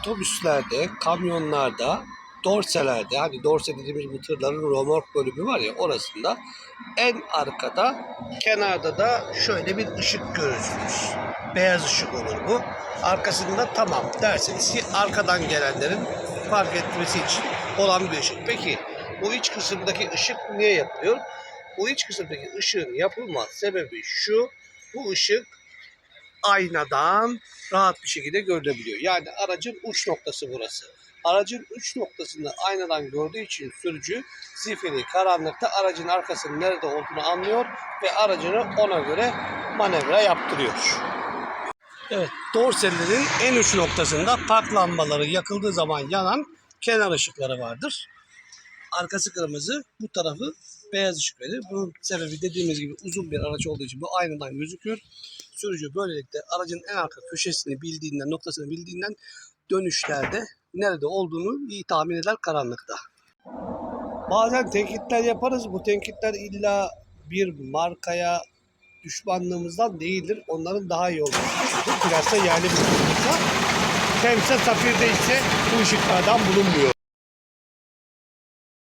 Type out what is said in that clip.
otobüslerde, kamyonlarda, dorselerde, hani dorse dediğimiz bu tırların romork bölümü var ya orasında en arkada kenarda da şöyle bir ışık görürsünüz. Beyaz ışık olur bu. Arkasında tamam derseniz ki arkadan gelenlerin fark etmesi için olan bir ışık. Peki bu iç kısımdaki ışık niye yapılıyor? Bu iç kısımdaki ışığın yapılma sebebi şu. Bu ışık aynadan rahat bir şekilde görülebiliyor. Yani aracın uç noktası burası. Aracın uç noktasını aynadan gördüğü için sürücü zifiri karanlıkta aracın arkasının nerede olduğunu anlıyor ve aracını ona göre manevra yaptırıyor. Evet, dorsellerin en uç noktasında park lambaları yakıldığı zaman yanan kenar ışıkları vardır. Arkası kırmızı, bu tarafı beyaz ışık verir. Bunun sebebi dediğimiz gibi uzun bir araç olduğu için bu aynadan gözüküyor. Sürücü böylelikle aracın en arka köşesini bildiğinden, noktasını bildiğinden dönüşlerde nerede olduğunu iyi tahmin eder karanlıkta. Bazen tenkitler yaparız. Bu tenkitler illa bir markaya düşmanlığımızdan değildir. Onların daha iyi olması. Bilhassa yerli bir. Temse Safir'de ise bu ışıklardan bulunmuyor.